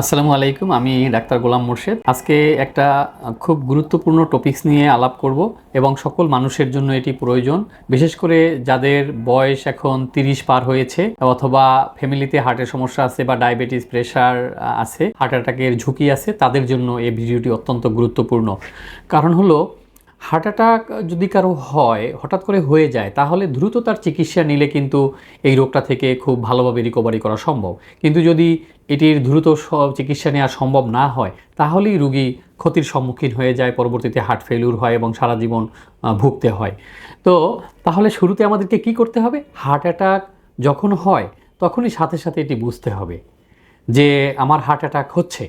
আসসালামু আলাইকুম, আমি ডাক্তার গোলাম মোর্শেদ। আজকে একটা খুব গুরুত্বপূর্ণ টপিকস নিয়ে আলাপ করব এবং সকল মানুষের জন্য এটি প্রয়োজন। বিশেষ করে যাদের বয়স এখন তিরিশ পার হয়েছে অথবা ফ্যামিলিতে হার্টের সমস্যা আছে বা ডায়াবেটিস প্রেশার আছে হার্ট অ্যাটাকের ঝুঁকি আছে, তাদের জন্য এই ভিডিওটি অত্যন্ত গুরুত্বপূর্ণ। কারণ হলো হার্ট অ্যাটাক যদি কারও হয়, হঠাৎ করে হয়ে যায়, তাহলে দ্রুত তার চিকিৎসা নিলে কিন্তু এই রোগটা থেকে খুব ভালোভাবে রিকভারি করা সম্ভব। কিন্তু যদি এটির দ্রুত চিকিৎসা নেওয়া সম্ভব না হয়, তাহলেই রুগী ক্ষতির সম্মুখীন হয়ে যায়, পরবর্তীতে হার্ট ফেলিউর হয় এবং সারা জীবন ভুগতে হয়। তো তাহলে শুরুতে আমাদেরকে কি করতে হবে? হার্ট অ্যাটাক যখন হয়, তখনই সাথে সাথে এটি বুঝতে হবে যে আমার হার্ট অ্যাটাক হচ্ছে।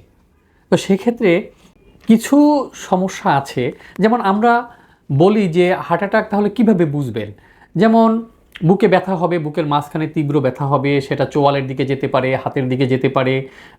তো সেক্ষেত্রে কিছু সমস্যা আছে। যেমন আমরা বলি যে হার্ট অ্যাটাক তাহলে কীভাবে বুঝবেন? যেমন বুকে ব্যথা হবে, বুকের মাঝখানে তীব্র ব্যথা হবে, সেটা চোয়ালের দিকে যেতে পারে, হাতের দিকে যেতে পারে,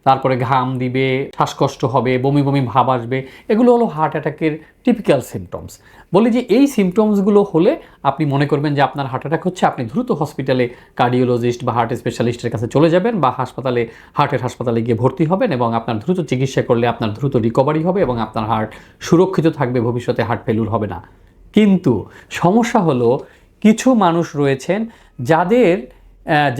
তারপরে ঘাম দিবে, শ্বাসকষ্ট হবে, বমি বমি ভাব আসবে, এগুলো হলো হার্ট অ্যাটাকের টিপিক্যাল সিমটমস বলি যে এই সিমটমসগুলো হলে আপনি মনে করবেন যে আপনার হার্ট অ্যাটাক হচ্ছে, আপনি দ্রুত হসপিটালে কার্ডিওলজিস্ট বা হার্ট স্পেশালিস্টের কাছে চলে যাবেন বা হাসপাতালে হার্টের হাসপাতালে গিয়ে ভর্তি হবেন এবং আপনার দ্রুত চিকিৎসা করলে আপনার দ্রুত রিকভারি হবে এবং আপনার হার্ট সুরক্ষিত থাকবে, ভবিষ্যতে হার্ট ফেলুর হবে না। কিন্তু সমস্যা হলো কিছু মানুষ রয়েছেন যাদের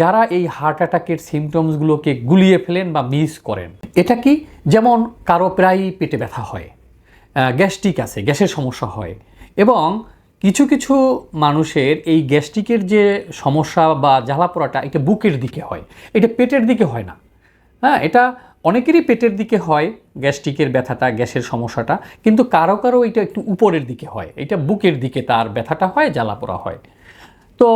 যারা এই হার্ট অ্যাটাকের সিমটমসগুলোকে গুলিয়ে ফেলেন বা মিস করেন। এটা কি? যেমন কারও প্রায়ই পেটে ব্যথা হয় গ্যাস্ট্রিক আছে, গ্যাসের সমস্যা হয় এবং কিছু কিছু মানুষের এই গ্যাস্ট্রিকের যে সমস্যা বা জ্বালা পোড়াটা এটা বুকের দিকে হয়, এটা পেটের দিকে হয় না। হ্যাঁ এটা অনেকেরই পেটের দিকে হয় গ্যাস্ট্রিকের ব্যথাটা, গ্যাসের সমস্যাটা, কিন্তু কারও কারও এটা একটু উপরের দিকে হয়। এটা বুকের দিকে তার ব্যথাটা হয় জ্বালা পোড়া হয়। তো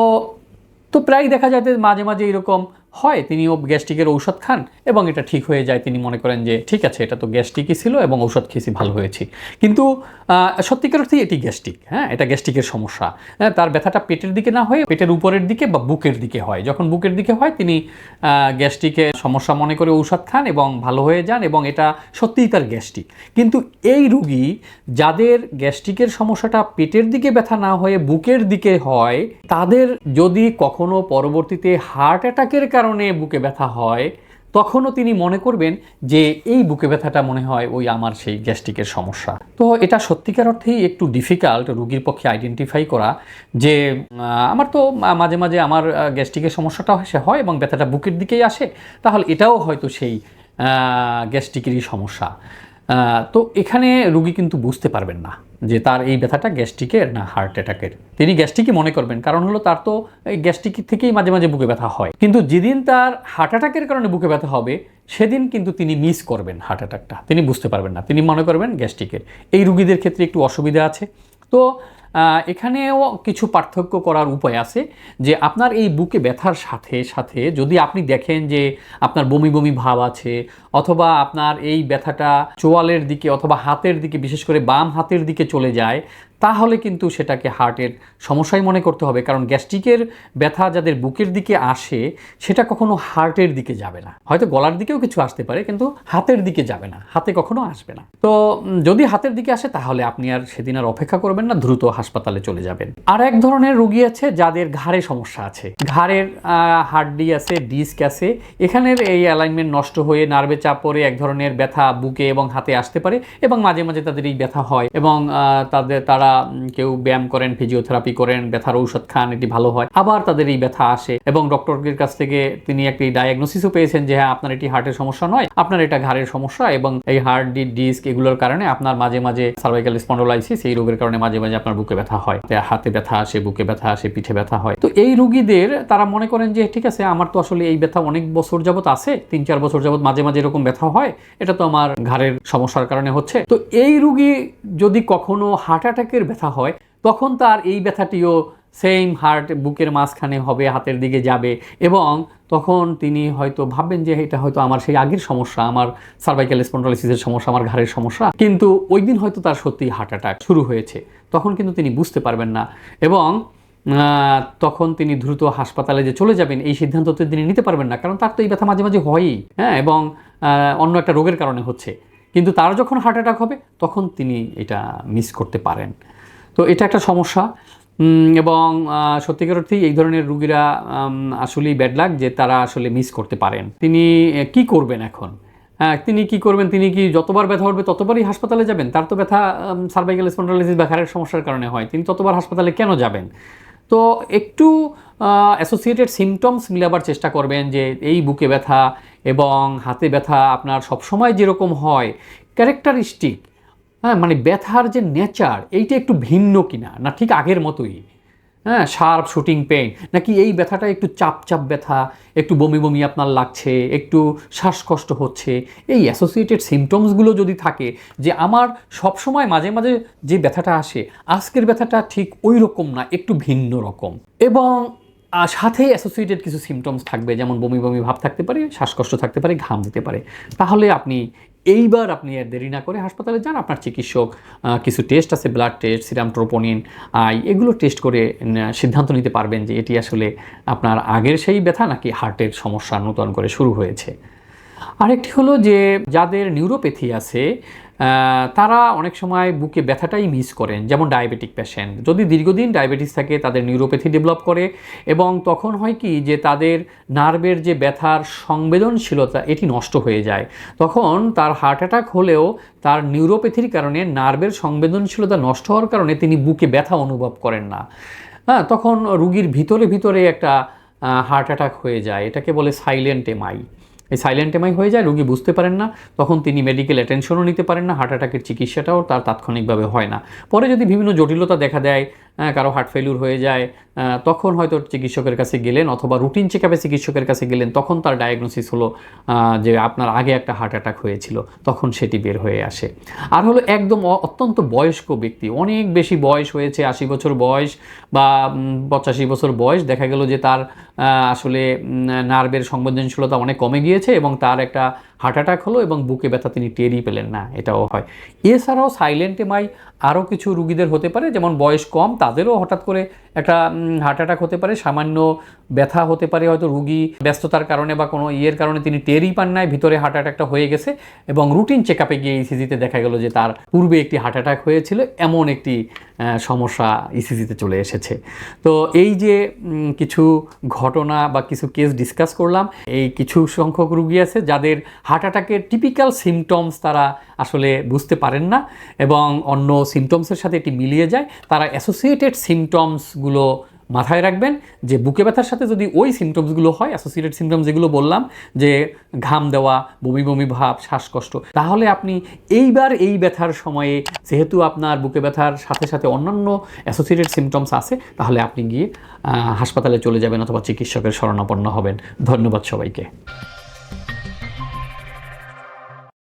তো প্রায় দেখা যায় যে মাঝে মাঝে এরকম হয়, তিনিও গ্যাস্ট্রিকের ঔষধ খান এবং এটা ঠিক হয়ে যায়। তিনি মনে করেন যে, ঠিক আছে, এটা তো গ্যাস্ট্রিকই ছিল এবং ঔষধ খেয়েছি, ভালো হয়েছি। কিন্তু সত্যিকার অর্থেই এটি গ্যাস্ট্রিক হ্যাঁ এটা গ্যাস্ট্রিকের সমস্যা। তার ব্যথাটা পেটের দিকে না হয়ে পেটের উপরের দিকে বা বুকের দিকে হয়। যখন বুকের দিকে হয়, তিনি গ্যাস্ট্রিকের সমস্যা মনে করে ঔষধ খান এবং ভালো হয়ে যান এবং এটা সত্যিই তার গ্যাস্ট্রিক। কিন্তু এই রুগী যাদের গ্যাস্ট্রিকের সমস্যাটা পেটের দিকে ব্যথা না হয়ে বুকের দিকে হয়, তাদের যদি কখনো পরবর্তীতে হার্ট অ্যাটাকের কারণে বুকে ব্যথা হয়, তখনও তিনি মনে করবেন যে এই বুকে ব্যথাটা মনে হয় ওই আমার সেই গ্যাস্ট্রিকের সমস্যা। তো এটা সত্যিকার অর্থেই একটু ডিফিকাল্ট রুগীর পক্ষে আইডেন্টিফাই করা যে আমার তো মাঝে মাঝে আমার গ্যাস্ট্রিকের সমস্যাটা সে হয় এবং ব্যথাটা বুকের দিকেই আসে, তাহলে এটাও হয়তো সেই গ্যাস্ট্রিকেরই সমস্যা। তো এখানে রুগী কিন্তু বুঝতে পারবেন না। যে তার এই ব্যথাটা গ্যাস্ট্রিকের না হার্ট অ্যাটাকের তিনি গ্যাস্ট্রিকই মনে করবেন, কারণ হলো তার তো এই গ্যাস্ট্রিক থেকেই মাঝে মাঝে বুকে ব্যথা হয়। কিন্তু যেদিন তার হার্ট অ্যাটাকের কারণে বুকে ব্যথা হবে, সেদিন কিন্তু তিনি মিস করবেন হার্ট অ্যাটাকটা তিনি বুঝতে পারবেন না, তিনি মনে করবেন গ্যাস্ট্রিকের। এই রুগীদের ক্ষেত্রে একটু অসুবিধা আছে। তো এখানেও কিছু পার্থক্য করার উপায় আছে যে আপনার এই বুকে ব্যথার সাথে সাথে যদি আপনি দেখেন যে আপনার বমি বমি ভাব আছে অথবা আপনার এই ব্যথাটা চোয়ালের দিকে অথবা হাতের দিকে, বিশেষ করে বাম হাতের দিকে চলে যায় তাহলে কিন্তু সেটাকে হার্টের সমস্যাই মনে করতে হবে। কারণ গ্যাস্ট্রিকের ব্যথা যাদের বুকের দিকে আসে, সেটা কখনো হার্টের দিকে যাবে না। হয়তো গলার দিকেও কিছু আসতে পারে, কিন্তু হাতের দিকে যাবে না। হাতে কখনো আসবে না। তো যদি হাতের দিকে আসে, তাহলে আপনি আর সেদিন আর অপেক্ষা করবেন না, দ্রুত হাসপাতালে চলে যাবেন। আর এক ধরনের রুগী আছে, যাদের ঘাড়ে সমস্যা আছে। ঘাড়ের হাড্ডি আছে, ডিস্ক আছে। এখানের এই অ্যালাইনমেন্ট নষ্ট হয়ে নার্ভে চাপ পড়ে, এক ধরনের ব্যথা বুকে এবং হাতে আসতে পারে এবং মাঝে মাঝে তাদের এই ব্যথা হয় এবং তাদের, তারা উম, কেউ ব্যায়াম করেন ফিজিওথেরাপি করেন ব্যথার ঔষধ খান এটি ভালো হয়। আবার তাদের এই ব্যথা আসে এবং ডক্টরের কাছ থেকে তিনি একটি ডায়াগনোসিসও পেয়েছেন যে হ্যাঁ আপনার এটি হার্টের সমস্যা নয় আপনার এটা ঘাড়ের সমস্যা এবং এই হার্ট ডিস্ক এগুলোর কারণে আপনার মাঝে মাঝে সার্ভাইকাল স্পন্ডোলাইসিস এই রোগের কারণে মাঝে মাঝে আপনার বুকে ব্যথা হয়। হাতে ব্যথা আসে বুকে ব্যথা আসে পিঠে ব্যথা হয়। তো এই রুগীদের তারা মনে করেন যে ঠিক আছে আমার তো আসলে এই ব্যথা অনেক বছর যাবত আছে তিন চার বছর যাবত মাঝে মাঝে এরকম ব্যথা হয় এটা তো আমার ঘাড়ের সমস্যার কারণে হচ্ছে। তো এই রুগী যদি কখনো হার্ট অ্যাটাকের ব্যথা হয়, তখন তার এই ব্যথাটিও সেম হার্ট বুকের মাঝখানে হবে, হাতের দিকে যাবে এবং তখন তিনি হয়তো ভাববেন যে এটা হয়তো আমার সেই আগের সমস্যা, আমার সার্ভাইকাল স্পন্ডোলাইসিসের সমস্যা, আমার ঘাড়ের সমস্যা। কিন্তু ওই দিন হয়তো তার সত্যি হার্ট অ্যাটাক শুরু হয়েছে। তখন কিন্তু তিনি বুঝতে পারবেন না এবং তখন তিনি দ্রুত হাসপাতালে যে চলে যাবেন, এই সিদ্ধান্ত তিনি নিতে পারবেন না, কারণ তার তো এই ব্যথা মাঝে মাঝে হয়ই হ্যাঁ? এবং অন্য একটা রোগের কারণে হচ্ছে। কিন্তু তার যখন হার্ট অ্যাটাক হবে, তখন তিনি এটা মিস করতে পারেন। তো এটা একটা সমস্যা। এবং সত্যিকার অর্থেই এই ধরনের রুগীরা আসলেই ব্যাড লাগ যে তারা আসলে মিস করতে পারেন। তিনি কি করবেন এখন? হ্যাঁ তিনি কি করবেন? তিনি কি যতবার ব্যথা উঠবে ততবারই হাসপাতালে যাবেন? তার তো ব্যথা সার্ভাইকাল স্পন্ডালাইসিস বা ঘাড়ের সমস্যার কারণে হয়। তিনি ততবার হাসপাতালে কেন যাবেন? তো একটু অ্যাসোসিয়েটেড সিমটমস মিলাবার চেষ্টা করবেন যে এই বুকে ব্যথা এবং হাতে ব্যথা আপনার সবসময় যেরকম হয় ক্যারেক্টারিস্টিক হ্যাঁ মানে ব্যথার যে নেচার এইটা একটু ভিন্ন কিনা? না ঠিক আগের মতোই? হ্যাঁ শার্প শুটিং পেন নাকি এই ব্যথাটা একটু চাপ চাপ ব্যথা, একটু বমি বমি আপনার লাগছে, একটু শ্বাসকষ্ট হচ্ছে? এই অ্যাসোসিয়েটেড সিমটমসগুলো যদি থাকে, যে আমার সবসময় মাঝে মাঝে যে ব্যথাটা আসে, আজকের ব্যথাটা ঠিক ওই রকম না, একটু ভিন্ন রকম। এবং সাথে অ্যাসোসিয়েটেড কিছু সিমটমস থাকবে, যেমন বমি বমি ভাব থাকতে পারে, শ্বাসকষ্ট থাকতে পারে, ঘাম দিতে পারে। তাহলে আপনি এইবার আপনি আর দেরি না করে হাসপাতালে যান, আপনার চিকিৎসক কিছু টেস্ট আছে blood test serum troponin I এগুলো টেস্ট করে সিদ্ধান্ত নিতে পারবেন যে এটি আসলে আপনার আগের সেই ব্যথা নাকি হার্টের সমস্যা নূতন করে শুরু হয়েছে। আরেকটি হলো যে যাদের নিউরোপ্যাথি আছে তারা অনেক সময় বুকে ব্যথাটাই মিস করেন, যেমন ডায়াবেটিক পেশেন্ট যদি দীর্ঘদিন ডায়াবেটিস থাকে, তাদের নিউরোপ্যাথি ডেভেলপ করে এবং তখন হয় কি যে তাদের নার্ভের যে ব্যথার সংবেদনশীলতা, এটি নষ্ট হয়ে যায়। তখন তার হার্ট অ্যাটাক হলেও তার নিউরোপ্যাথির কারণে নার্ভের সংবেদনশীলতা নষ্ট হওয়ার কারণে তিনি বুকে ব্যথা অনুভব করেন না। হ্যাঁ তখন রুগীর ভিতরে ভিতরে একটা হার্ট অ্যাটাক হয়ে যায়, এটাকে বলে সাইলেন্ট এমআই এই সাইলেন্ট এমআই হয়ে যায়, রুগী বুঝতে পারেন না, তখন তিনি মেডিকেল অ্যাটেনশনও নিতে পারেন না হার্ট অ্যাটাকের চিকিৎসাটাও তার তাৎক্ষণিকভাবে হয় না। পরে যদি বিভিন্ন জটিলতা দেখা দেয় কারও হার্ট ফেলিউর হয়ে যায় তখন হয়তো চিকিৎসকের কাছে গেলেন অথবা রুটিন চেকআপে চিকিৎসকের কাছে গেলেন, তখন তার ডায়াগনোসিস হলো যে আপনার আগে একটা হার্ট অ্যাটাক হয়েছিল, তখন সেটি বের হয়ে আসে। আর হলো একদম অত্যন্ত বয়স্ক ব্যক্তি, অনেক বেশি বয়স হয়েছে, আশি বছর বয়স বা পঁচাশি বছর বয়স, দেখা গেল যে তার আসলে নার্ভের সংবেদনশীলতা অনেক কমে গিয়েছে এবং তার একটা হার্ট অ্যাটাক হলো এবং বুকে ব্যথা তিনি টেরই পেলেন না, এটাও হয়। এছাড়াও সাইলেন্ট এমআই আরও কিছু রুগীদের হতে পারে, যেমন বয়স কম, তাদেরও হঠাৎ করে একটা হার্ট অ্যাটাক হতে পারে, সামান্য ব্যথা হতে পারে, হয়তো রুগী ব্যস্ততার কারণে বা কোনো ইয়ের কারণে তিনি টেরই পান নাই, ভিতরে হার্ট অ্যাটাকটা হয়ে গেছে এবং রুটিন চেক আপে গিয়ে ইসিজিতে দেখা গেল যে তার পূর্বে একটি হার্ট অ্যাটাক হয়েছিল, এমন একটি সমস্যা ইসিজিতে চলে এসেছে। তো এই যে কিছু ঘটনা বা কিছু কেস ডিসকাস করলাম, এই কিছু সংখ্যক রুগী আছে যাদের হার্ট অ্যাটাকের টিপিক্যাল সিমটমস তারা আসলে বুঝতে পারেন না এবং অন্য সিমটমসের সাথে এটি মিলিয়ে যায়। তারা অ্যাসোসিয়েটেড সিমটমসগুলো মাথায় রাখবেন যে বুকে ব্যথার সাথে যদি ওই সিমটমসগুলো হয় অ্যাসোসিয়েটেড সিমটম যেগুলো বললাম, যে ঘাম দেওয়া, বমি বমি ভাব, শ্বাসকষ্ট, তাহলে আপনি এইবার এই ব্যথার সময়ে, যেহেতু আপনার বুকে ব্যথার সাথে সাথে অন্যান্য অ্যাসোসিয়েটেড সিমটমস আছে, তাহলে আপনি গিয়ে হাসপাতালে চলে যাবেন অথবা চিকিৎসকের শরণাপন্ন হবেন। ধন্যবাদ সবাইকে।